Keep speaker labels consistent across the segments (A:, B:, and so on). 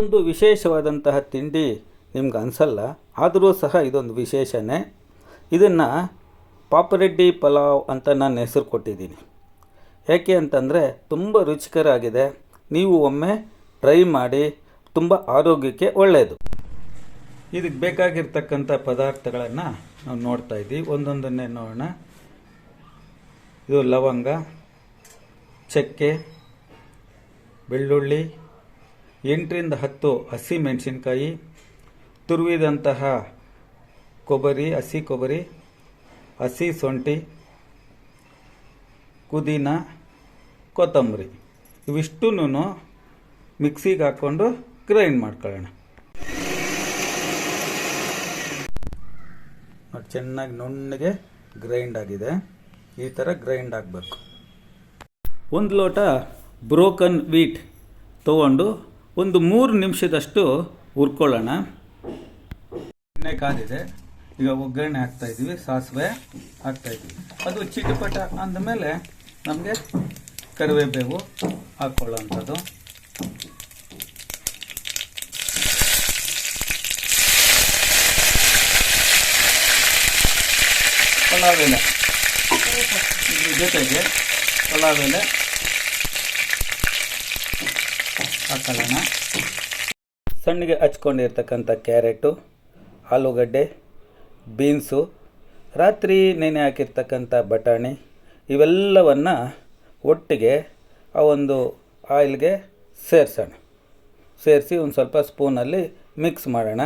A: ಒಂದು ವಿಶೇಷವಾದಂತಹ ತಿಂಡಿ ನಿಮ್ಗೆ ಅನಿಸಲ್ಲ, ಆದರೂ ಸಹ ಇದೊಂದು ವಿಶೇಷನೇ. ಇದನ್ನು ಪಾಪರೆಡ್ಡಿ ಪಲಾವ್ ಅಂತ ನಾನು ಹೆಸರು ಕೊಟ್ಟಿದ್ದೀನಿ. ಯಾಕೆ ಅಂತಂದರೆ ತುಂಬ ರುಚಿಕರ ಆಗಿದೆ ನೀವು ಒಮ್ಮೆ ಟ್ರೈ ಮಾಡಿ, ತುಂಬ ಆರೋಗ್ಯಕ್ಕೆ ಒಳ್ಳೆಯದು ಇದಕ್ಕೆ ಬೇಕಾಗಿರ್ತಕ್ಕಂಥ ಪದಾರ್ಥಗಳನ್ನು ನಾವು ನೋಡ್ತಾ ಇದ್ದೀವಿ. ಒಂದೊಂದನ್ನೇ ನೋಡೋಣ. ಇದು ಲವಂಗ, ಚಕ್ಕೆ, ಬೆಳ್ಳುಳ್ಳಿ ಎಂಟರಿಂದ ಹತ್ತು ಹಸಿ ಮೆಣಸಿನ್ಕಾಯಿ, ತುರುವಿದಂತಹ ಕೊಬ್ಬರಿ, ಹಸಿ ಕೊಬ್ಬರಿ, ಹಸಿ ಶುಂಠಿ ಪುದೀನ, ಕೊತ್ತಂಬರಿ. ಇವಿಷ್ಟೂ ಮಿಕ್ಸಿಗೆ ಹಾಕ್ಕೊಂಡು ಗ್ರೈಂಡ್ ಮಾಡ್ಕೊಳ್ಳೋಣ. ನೋಡಿ, ಚೆನ್ನಾಗಿ ನುಣ್ಣಗೆ ಗ್ರೈಂಡ್ ಆಗಿದೆ. ಈ ಥರ ಗ್ರೈಂಡ್ ಆಗಬೇಕು. ಒಂದು ಲೋಟ ಬ್ರೋಕನ್ ವೀಟ್ ತೊಗೊಂಡು ಒಂದು ಮೂರು ನಿಮಿಷದಷ್ಟು ಹುರ್ಕೊಳ್ಳೋಣ. ಎಣ್ಣೆ ಕಾದಿದೆ ಈಗ ಒಗ್ಗರಣೆ ಹಾಕ್ತಾ ಇದ್ದೀವಿ, ಸಾಸಿವೆ ಹಾಕ್ತಾ ಇದ್ದೀವಿ. ಅದು ಚಿಟಪಟ ಅಂದಮೇಲೆ ನಮಗೆ ಕರಿವೇಬೇವು ಹಾಕ್ಕೊಳ್ಳೋವಂಥದ್ದು ಪಲಾವ್ ಜೊತೆಗೆ ಪಲಾವ್ ಹಾಕೊಳ್ಳೋಣ. ಸಣ್ಣಗೆ ಹಚ್ಕೊಂಡಿರ್ತಕ್ಕಂಥ ಕ್ಯಾರೆಟು, ಆಲೂಗಡ್ಡೆ, ಬೀನ್ಸು, ರಾತ್ರಿ ನೆನೆ ಹಾಕಿರ್ತಕ್ಕಂಥ ಬಟಾಣಿ, ಇವೆಲ್ಲವನ್ನು ಒಟ್ಟಿಗೆ ಆ ಒಂದು ಆಯಿಲ್ಗೆ ಸೇರಿಸೋಣ. ಸೇರಿಸಿ ಒಂದು ಸ್ವಲ್ಪ ಸ್ಪೂನಲ್ಲಿ ಮಿಕ್ಸ್ ಮಾಡೋಣ.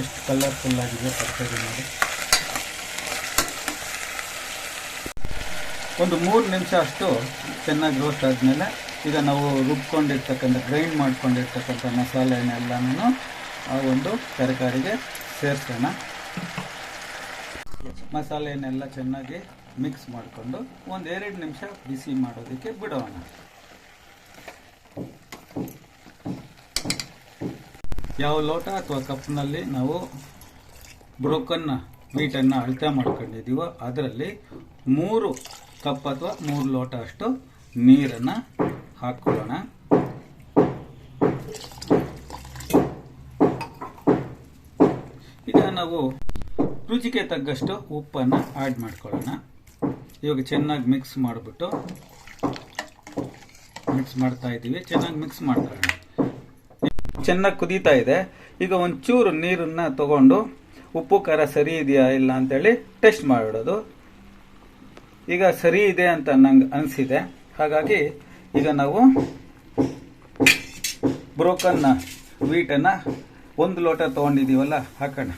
A: ಎಷ್ಟು ಕಲರ್ಫುಲ್ ಆಗಿದೆ ತರಕಾರಿ ನೋಡಿ ಒಂದು ಮೂರು ನಿಮಿಷ ಅಷ್ಟು ಚೆನ್ನಾಗಿ ರೋಸ್ಟ್ ಆದಮೇಲೆ ಈಗ ನಾವು ರುಬ್ಕೊಂಡಿರ್ತಕ್ಕಂಥ ಗ್ರೈಂಡ್ ಮಾಡ್ಕೊಂಡಿರ್ತಕ್ಕಂಥ ಮಸಾಲೆನೆಲ್ಲನೂ ಆ ಒಂದು ತರಕಾರಿಗೆ ಸೇರಿಸೋಣ. ಮಸಾಲೆನೆಲ್ಲ ಚೆನ್ನಾಗಿ ಮಿಕ್ಸ್ ಮಾಡಿಕೊಂಡು ಒಂದು ಎರಡು ನಿಮಿಷ ಬಿಸಿ ಮಾಡೋದಕ್ಕೆ ಬಿಡೋಣ. ಯಾವ ಲೋಟ ಅಥವಾ ಕಪ್ನಲ್ಲಿ ನಾವು ಬ್ರೋಕನ್ನ ವೀಟನ್ನು ಅಳತೆ ಮಾಡ್ಕೊಂಡಿದ್ದೀವೋ, ಅದರಲ್ಲಿ ಮೂರು ಕಪ್ ಅಥವಾ ಮೂರು ಲೋಟ ಅಷ್ಟು ನೀರನ್ನು ಹಾಕ್ಕೊಳ್ಳೋಣ ಈಗ ನಾವು ರುಚಿಗೆ ತಗ್ಗಷ್ಟು ಉಪ್ಪನ್ನು ಆ್ಯಡ್ ಮಾಡ್ಕೊಳ್ಳೋಣ. ಇವಾಗ ಚೆನ್ನಾಗಿ ಮಿಕ್ಸ್ ಮಾಡಿಬಿಟ್ಟು ಮಿಕ್ಸ್ ಮಾಡ್ತಾ ಇದ್ದೀವಿ. ಚೆನ್ನಾಗಿ ಮಿಕ್ಸ್ ಮಾಡ್ಕೊಳ್ಳೋಣ. ಚೆನ್ನಾಗಿ ಕುದೀತಾ ಇದೆ. ಈಗ ಒಂಚೂರು ನೀರನ್ನು ತಗೊಂಡು ಉಪ್ಪು ಖಾರ ಸರಿ ಇದೆಯಾ ಇಲ್ಲ ಅಂತೇಳಿ ಟೆಸ್ಟ್ ಮಾಡಿಡೋದು. ಈಗ ಸರಿ ಇದೆ ಅಂತ ನಂಗೆ ಅನಿಸಿದೆ. ಹಾಗಾಗಿ ಈಗ ನಾವು ಬ್ರೋಕನ್ನ ವೀಟನ್ನು ಒಂದು ಲೋಟ ತೊಗೊಂಡಿದ್ದೀವಲ್ಲ ಹಾಕೋಣ.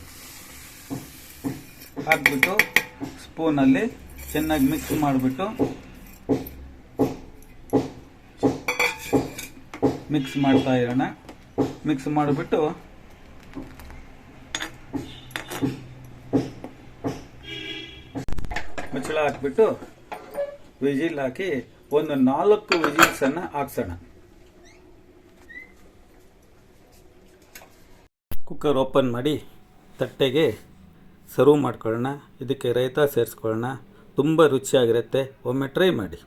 A: ಹಾಕ್ಬಿಟ್ಟು ಸ್ಪೂನಲ್ಲಿ ಚೆನ್ನಾಗಿ ಮಿಕ್ಸ್ ಮಾಡಿಬಿಟ್ಟು ಮಿಕ್ಸ್ ಮಾಡ್ತಾ ಇರೋಣ. ಮಿಕ್ಸ್ ಮಾಡಿಬಿಟ್ಟು ಮುಚ್ಚಳ ಹಾಕ್ಬಿಟ್ಟು ವಿಜಿಲ್ ಹಾಕಿ ಒಂದು ನಾಲ್ಕು ವಿಜಿಲ್ಸನ್ನು ಹಾಕ್ಸೋಣ. ಕುಕ್ಕರ್ ಓಪನ್ ಮಾಡಿ ತಟ್ಟೆಗೆ ಸರ್ವ್ ಮಾಡ್ಕೊಳ್ಳೋಣ. ಇದಕ್ಕೆ ರೈತ ಸೇರಿಸ್ಕೊಳ್ಳೋಣ. ತುಂಬ ರುಚಿಯಾಗಿರುತ್ತೆ. ಒಮ್ಮೆ ಟ್ರೈ ಮಾಡಿ.